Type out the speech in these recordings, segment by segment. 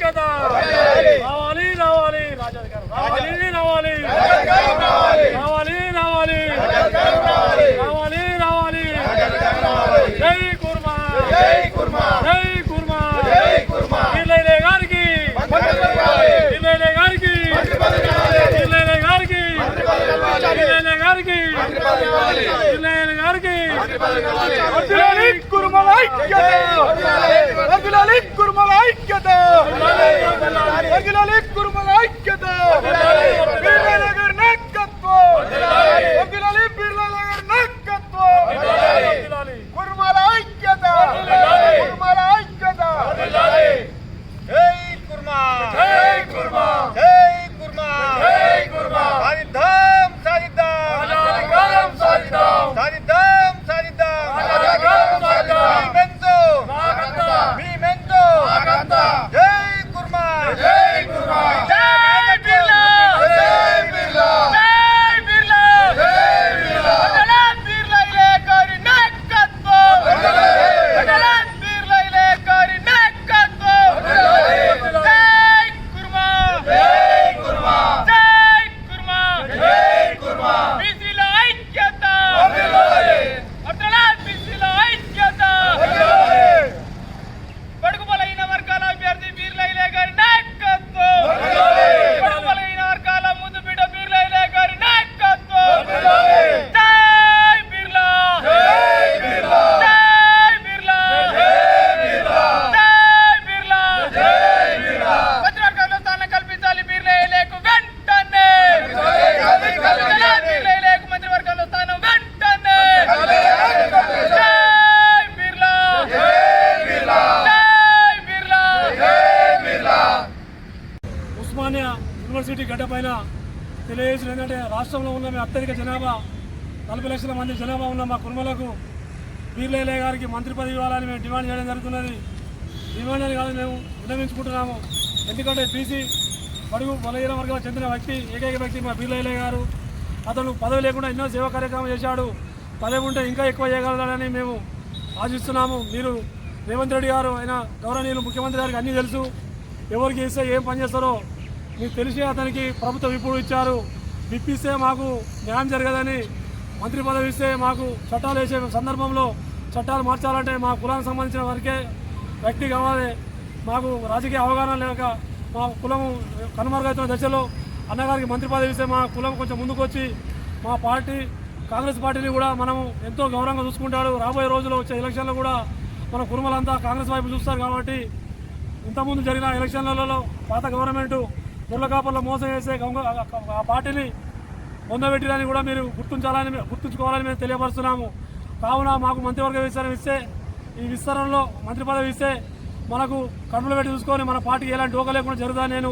ఐక్యత రావాలి రావాలి. రాజాధికారం రావాలి. రావాలి రావాలి. రావాలి. రావాలి రావాలి. జై కుర్మా. జై కుర్మా. జై కుర్మా. జై కుర్మా. వీళ్ళైలే గారికి. వీళ్ళైలే గారికి. వీళ్ళైలే గారికి. వీళ్ళైలే గారికి. వీళ్ళైలే గారికి. కుర్మల వర్ధిల్లాలి కుర్మల ఐక్యత! కుర్మల ఐక్యత బిర్లా నగర్ నాయకత్వం వర్ధిల్లాలి బిర్లా నగర్ నాయకత్వం కుర్మల ఐక్యత కుర్మల ఐక్యత జై కుర్మా జై కుర్మా జై కుర్మా జై కుర్మా సాధిద్దాం సాధిద్దాం సాధిద్దాం సాధిద్దాం సాధిద్దాం సాధిద్దాం మీ మెంతో మీ మెంతో జై కుర్మా జై కుర్మా జై బిర్లా జై బిర్లా జై బిర్లా జై బిర్లా వదలాం బిర్లా ఇలేకారి నాయకత్వం వదలాం బిర్లా ఇలేకారి నాయకత్వం జై కుర్మా జై కుర్మా జై కుర్మా జై కుర్మా బీసీల ఐక్యత వదలాం బీసీల ఐక్యత బడుగు బలహీన వర్గాల అభ్యర్థి బీర్లైలే గారి నాయకత్వం బడుగు బలహీన వర్గాల ముందు బిడ్డ బీర్లైలే గారి నాయకత్వం జై బిర్లా జై బిర్లా జై బిర్లా జై బిర్లా జై బిర్లా జై బిర్లా మంత్రివర్గంలో స్థానం కల్పించాలి బీర్లైలేకు వెంటనే బీర్లైలేకు మంత్రివర్గంలో స్థానం వెంటనే జై బిర్లా జై బిర్లా ఉస్మానియా గడ్డ పైన తెలియజేసిన ఏంటంటే రాష్ట్రంలో ఉన్న మేము అత్యధిక జనాభా నలభై లక్షల మంది జనాభా ఉన్న మా కుటుంబాలకు వీర్లేలే గారికి మంత్రి పదవి ఇవ్వాలని మేము డిమాండ్ చేయడం జరుగుతున్నది. డిమాండ్ అని కాదు మేము విన్నవించుకుంటున్నాము. ఎందుకంటే బీసీ బడుగు బలహీన వర్గాలకు చెందిన వ్యక్తి ఏకైక వ్యక్తి మా బీర్లేలే గారు. అతను పదవి లేకుండా ఎన్నో సేవా కార్యక్రమం చేశాడు. పదవి ఉంటే ఇంకా ఎక్కువ చేయగలడని మేము ఆశిస్తున్నాము. మీరు రేవంత్ రెడ్డి గారు ఆయన గౌరవనీయులు ముఖ్యమంత్రి గారికి అన్నీ తెలుసు. ఎవరికి ఇస్తే ఏం పని చేస్తారో మీకు తెలిసి అతనికి ప్రభుత్వం ఇప్పుడు ఇచ్చారు. విప్పిస్తే మాకు న్యాయం జరగదని మంత్రి పదవి ఇస్తే మాకు చట్టాలు వేసే సందర్భంలో చట్టాలు మార్చాలంటే మా కులానికి సంబంధించిన వరకే వ్యక్తి కావాలి. మాకు రాజకీయ అవగాహన లేక మా కులం కనుమరుగైతున్న దశలో అన్నగారికి మంత్రి పదవి ఇస్తే మా కులం కొంచెం ముందుకు వచ్చి మా పార్టీ కాంగ్రెస్ పార్టీని కూడా మనము ఎంతో గౌరవంగా చూసుకుంటాడు. రాబోయే రోజుల్లో వచ్చే ఎలక్షన్లో కూడా మన కురుమలంతా కాంగ్రెస్ వైపు చూస్తారు కాబట్టి ఇంతకుముందు జరిగిన ఎలక్షన్లలో పాత గవర్నమెంటు గుర్లకాపల్లో మోసం చేసే ఆ పార్టీని పొందబెట్టిరని కూడా మీరు గుర్తించాలని గుర్తుంచుకోవాలని మేము తెలియపరుస్తున్నాము. కావున మాకు మంత్రివర్గ విస్తరణ ఇస్తే ఈ విస్తరణలో మంత్రి పదవి ఇస్తే మనకు కడుపులో పెట్టి చూసుకొని మన పార్టీకి ఎలాంటి డోక లేకుండా జరుగుతుందని నేను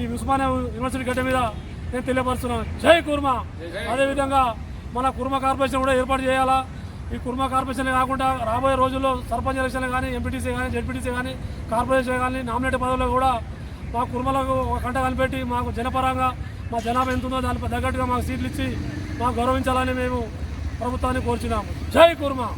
ఈ ఉస్మానియా యూనివర్సిటీ గడ్డ మీద నేను తెలియపరుస్తున్నాను. జై కుర్మా! అదేవిధంగా మన కుర్మ కార్పొరేషన్ కూడా ఏర్పాటు చేయాలా? ఈ కుర్మ కార్పొరేషన్ కాకుండా రాబోయే రోజుల్లో సర్పంచ్ ఎలక్షన్ కానీ ఎంపీటీసీ కానీ జెడ్పీటీసీ కానీ కార్పొరేషన్ కానీ నామినేట్ పదవుల్లో కూడా మా కుర్మలకు ఒక కంట కనిపెట్టి మాకు జనపరంగా మా జనాభా ఎంత ఉందో దానికి తగ్గట్టుగా మాకు సీట్లు ఇచ్చి మాకు గౌరవించాలని మేము ప్రభుత్వాన్ని కోరుచున్నాము. జై కుర్మా!